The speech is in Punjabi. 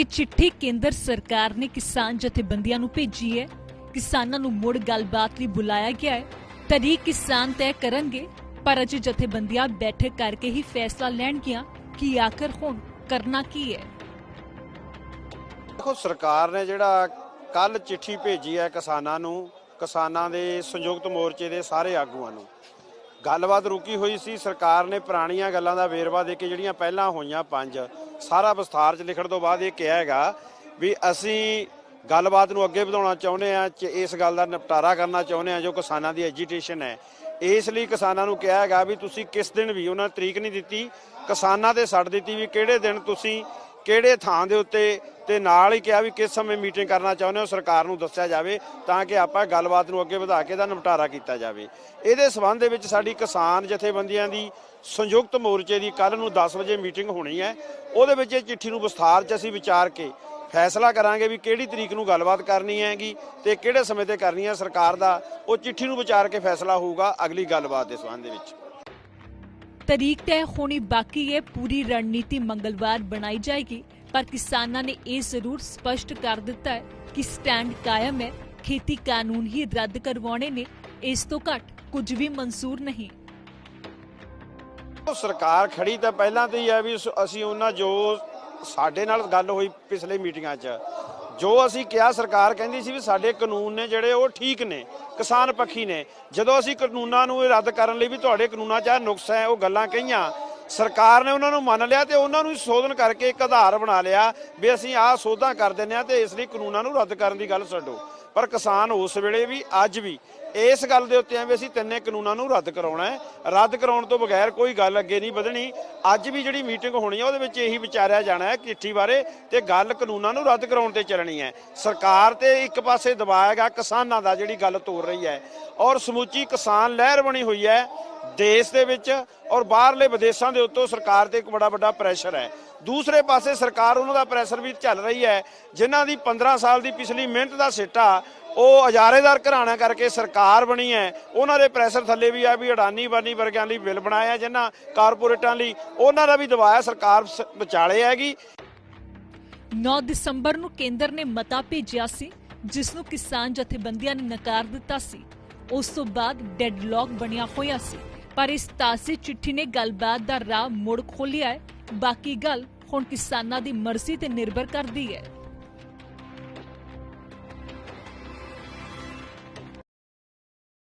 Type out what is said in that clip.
ਚਿੱਠੀ ਕੇਂਦਰ ਸਰਕਾਰ ਨੇ ਕਿਸਾਨ ਜਥੇਬੰਦੀਆਂ ਨੂੰ ਭੇਜੀ ਹੈ। ਕਿਸਾਨਾਂ ਨੂੰ ਮੁੜ ਗੱਲਬਾਤ ਲਈ ਬੁਲਾਇਆ ਗਿਆ ਹੈ। ਤਰੀਕ ਕਿਸਾਨ ਤੈਅ ਕਰਨਗੇ, ਪਰ ਅਜੇ ਜਥੇਬੰਦੀਆਂ ਬੈਠਕ ਕਰਕੇ ਹੀ ਫੈਸਲਾ ਲੈਣਗੀਆਂ ਕਿ ਆਖਰ ਹੁਣ ਕਰਨਾ ਕੀ ਹੈ। ਦੇਖੋ, ਸਰਕਾਰ ਨੇ ਜਿਹੜਾ ਕੱਲ ਚਿੱਠੀ ਭੇਜੀ ਹੈ ਕਿਸਾਨਾਂ ਨੂੰ, ਕਿਸਾਨਾਂ ਦੇ ਸੰਯੁਕਤ ਮੋਰਚੇ ਦੇ ਸਾਰੇ ਆਗੂਆਂ ਨੂੰ। ਗੱਲਬਾਤ ਰੁਕੀ ਹੋਈ ਸੀ। ਸਰਕਾਰ ਨੇ ਪੁਰਾਣੀਆਂ ਗੱਲਾਂ ਦਾ ਵੇਰਵਾ ਦੇ ਕੇ ਜਿਹੜੀਆਂ ਪਹਿਲਾਂ ਹੋਈਆਂ ਪੰਜ, ਸਾਰਾ ਵਿਸਥਾਰ 'ਚ ਲਿਖਣ ਤੋਂ ਬਾਅਦ ਇਹ ਕਿਹਾ ਹੈਗਾ ਵੀ ਅਸੀਂ ਗੱਲਬਾਤ ਨੂੰ ਅੱਗੇ ਵਧਾਉਣਾ ਚਾਹੁੰਦੇ ਆ ਇਸ ਗੱਲ ਦਾ ਨਿਪਟਾਰਾ ਕਰਨਾ ਚਾਹੁੰਦੇ ਆ ਜੋ ਕਿਸਾਨਾਂ ਦੀ ਐਜੀਟੇਸ਼ਨ ਹੈ। ਇਸ ਲਈ ਕਿਸਾਨਾਂ ਨੂੰ ਕਿਹਾ ਹੈਗਾ ਵੀ ਤੁਸੀਂ ਕਿਸ ਦਿਨ ਵੀ, ਉਹਨਾਂ ਨੇ ਤਰੀਕ ਨਹੀਂ ਦਿੱਤੀ, ਕਿਸਾਨਾਂ ਤੇ ਛੱਡ ਦਿੱਤੀ ਵੀ ਕਿਹੜੇ ਦਿਨ ਤੁਸੀਂ ਕਿਹੜੇ ਥਾਂ ਦੇ ਉੱਤੇ ਤੇ ਨਾਲ ਹੀ ਕਿਹਾ ਵੀ ਕਿਸ ਸਮੇਂ ਮੀਟਿੰਗ ਕਰਨਾ ਚਾਹੁੰਦੇ ਹੋ, ਸਰਕਾਰ ਨੂੰ ਦੱਸਿਆ ਜਾਵੇ ਤਾਂ ਕਿ ਆਪਾਂ ਗੱਲਬਾਤ ਨੂੰ ਅੱਗੇ ਵਧਾ ਕੇ ਦਾ ਨਿਪਟਾਰਾ ਕੀਤਾ ਜਾਵੇ। ਇਹਦੇ ਸਬੰਧ ਦੇ ਵਿੱਚ ਸਾਡੀ ਕਿਸਾਨ ਜਥੇਬੰਦੀਆਂ ਦੀ ਸੰਯੁਕਤ ਮੋਰਚੇ ਦੀ ਕੱਲ ਨੂੰ 10 ਵਜੇ ਮੀਟਿੰਗ ਹੋਣੀ ਹੈ। ਉਹਦੇ ਵਿੱਚ ਇਹ ਚਿੱਠੀ ਨੂੰ ਵਿਸਥਾਰ 'ਚ ਅਸੀਂ ਵਿਚਾਰ ਕੇ ਫੈਸਲਾ ਕਰਾਂਗੇ ਵੀ ਕਿਹੜੀ ਤਰੀਕ ਨੂੰ ਗੱਲਬਾਤ ਕਰਨੀ ਹੈਗੀ ਤੇ ਕਿਹੜੇ ਸਮੇਂ ਤੇ ਕਰਨੀ ਹੈ ਸਰਕਾਰ ਦਾ। ਉਹ ਚਿੱਠੀ ਨੂੰ ਵਿਚਾਰ ਕੇ ਫੈਸਲਾ ਹੋਊਗਾ ਅਗਲੀ ਗੱਲਬਾਤ ਦੇ ਸਬੰਧ ਦੇ ਵਿੱਚ। ਤਰੀਕ ਤੈਅ ਹੋਣੀ ਬਾਕੀ ਹੈ, ਪੂਰੀ ਰਣਨੀਤੀ ਮੰਗਲਵਾਰ ਬਣਾਈ ਜਾਏਗੀ। ਪਰ ਕਿਸਾਨਾਂ ਨੇ ਇਹ ਜ਼ਰੂਰ ਸਪਸ਼ਟ ਕਰ ਦਿੱਤਾ ਹੈ ਕਿ ਸਟੈਂਡ ਕਾਇਮ ਹੈ, ਖੇਤੀ ਕਾਨੂੰਨ ਹੀ ਰੱਦ ਕਰਵਾਉਣੇ ਨੇ, ਇਸ ਤੋਂ ਘੱਟ ਕੁਝ ਵੀ ਮਨਜ਼ੂਰ ਨਹੀਂ। ਉਹ ਸਰਕਾਰ ਖੜੀ ਤਾਂ ਪਹਿਲਾਂ ਤੇ ਹੀ ਹੈ ਵੀ ਅਸੀਂ ਉਹਨਾਂ ਜੋ ਸਾਡੇ ਨਾਲ ਗੱਲ ਹੋਈ ਪਿਛਲੇ ਮੀਟਿੰਗਾਂ 'ਚ, ਜੋ ਅਸੀਂ ਕਿਹਾ ਸਰਕਾਰ ਕਹਿੰਦੀ ਸੀ ਵੀ ਸਾਡੇ ਕਾਨੂੰਨ ਨੇ ਜਿਹੜੇ ਉਹ ਠੀਕ ਨੇ, ਕਿਸਾਨ ਪੱਖੀ ਨੇ, ਜਦੋਂ ਅਸੀਂ ਕਾਨੂੰਨਾਂ ਨੂੰ ਰੱਦ ਕਰਨ ਲਈ ਵੀ ਤੁਹਾਡੇ ਕਾਨੂੰਨਾਂ 'ਚ ਆਹ ਨੁਕਸ ਹੈ, ਉਹ ਗੱਲਾਂ ਕਹੀਆਂ ਸਰਕਾਰ ਨੇ ਉਹਨਾਂ ਨੂੰ ਮੰਨ ਲਿਆ ਤੇ ਉਹਨਾਂ ਨੂੰ ਸੋਧਨ ਕਰਕੇ ਇੱਕ ਆਧਾਰ ਬਣਾ ਲਿਆ ਵੀ ਅਸੀਂ ਆਹ ਸੋਧਾਂ ਕਰ ਦਿੰਦੇ ਆ ਤੇ ਇਸ ਲਈ ਕਾਨੂੰਨਾਂ ਨੂੰ ਰੱਦ ਕਰਨ ਦੀ ਗੱਲ ਛੱਡੋ। ਪਰ ਕਿਸਾਨ ਉਸ ਵੇਲੇ ਵੀ, ਅੱਜ ਵੀ, ਇਸ ਗੱਲ ਦੇ ਉੱਤੇ ਆ ਵੀ ਅਸੀਂ ਤਿੰਨੇ ਕਾਨੂੰਨਾਂ ਨੂੰ ਰੱਦ ਕਰਾਉਣਾ ਹੈ। ਰੱਦ ਕਰਾਉਣ ਤੋਂ ਬਗੈਰ ਕੋਈ ਗੱਲ ਅੱਗੇ ਨਹੀਂ ਵਧਣੀ। ਅੱਜ ਵੀ ਜਿਹੜੀ ਮੀਟਿੰਗ ਹੋਣੀ ਹੈ, ਉਹਦੇ ਵਿੱਚ ਇਹੀ ਵਿਚਾਰਿਆ ਜਾਣਾ ਹੈ ਚਿੱਠੀ ਬਾਰੇ ਤੇ ਗੱਲ ਕਾਨੂੰਨਾਂ ਨੂੰ ਰੱਦ ਕਰਾਉਣ ਤੇ ਚੱਲਣੀ ਹੈ। ਸਰਕਾਰ ਤੇ ਇੱਕ ਪਾਸੇ ਦਬਾਏਗਾ ਕਿਸਾਨਾਂ ਦਾ ਜਿਹੜੀ ਗੱਲ ਤੋਰ ਰਹੀ ਹੈ। ਔਰ ਸਮੁੱਚੀ ਕਿਸਾਨ ਲਹਿਰ ਬਣੀ ਹੋਈ ਹੈ ਦੇਸ਼ ਦੇ ਵਿੱਚ ਔਰ ਬਾਹਰਲੇ ਵਿਦੇਸ਼ਾਂ ਦੇ ਉੱਤੋਂ ਸਰਕਾਰ ਤੇ ਇੱਕ ਬੜਾ ਵੱਡਾ ਪ੍ਰੈਸ਼ਰ ਹੈ। ਦੂਸਰੇ ਪਾਸੇ ਸਰਕਾਰ, ਉਹਨਾਂ ਦਾ ਪ੍ਰੈਸ਼ਰ ਵੀ ਝੱਲ ਰਹੀ ਹੈ। ਜਿਨ੍ਹਾਂ ਦੀ 15 ਸਾਲ ਦੀ ਪਿਛਲੀ ਮਿਹਨਤ ਦਾ ਸਿੱਟਾ ਉਹ ਹਜ਼ਾਰੇਦਾਰ ਘਰਾਣਾ ਕਰਕੇ ਸਰਕਾਰ ਬਣੀ ਹੈ। ਉਹਨਾਂ ਦੇ ਪ੍ਰੈਸ਼ਰ ਥੱਲੇ ਵੀ ਆ ਵੀ ਅਡਾਨੀ ਬਾਨੀ ਵਰਗਿਆਂ ਲਈ ਬਿੱਲ ਬਣਾਇਆ ਜਿਨ੍ਹਾਂ ਕਾਰਪੋਰੇਟਾਂ ਲਈ। ਉਹਨਾਂ ਦਾ ਵੀ ਦਬਾਇਆ ਸਰਕਾਰ ਵਿਚਾਲੇ ਹੈਗੀ। 9 ਦਸੰਬਰ ਨੂੰ ਕੇਂਦਰ ਨੇ ਮਤਾ ਭੇਜਿਆ ਸੀ, ਜਿਸ ਨੂੰ ਕਿਸਾਨ ਜਥੇਬੰਦੀਆਂ ਨੇ ਨਕਾਰ ਦਿੱਤਾ ਸੀ। ਉਸ ਤੋਂ ਬਾਅਦ ਡੈਡਲੌਕ ਬਣਿਆ ਹੋਇਆ ਸੀ, ਪਰ ਇਸ ਤਾਜ਼ੀ ਚਿੱਠੀ ਨੇ ਗੱਲਬਾਤ ਦਾ ਰਾਹ ਮੁੜ ਖੋਲ੍ਹਿਆ ਹੈ। ਬਾਕੀ ਗੱਲ ਹੁਣ ਕਿਸਾਨਾਂ ਦੀ ਮਰਜ਼ੀ ਤੇ ਨਿਰਭਰ ਕਰਦੀ ਹੈ।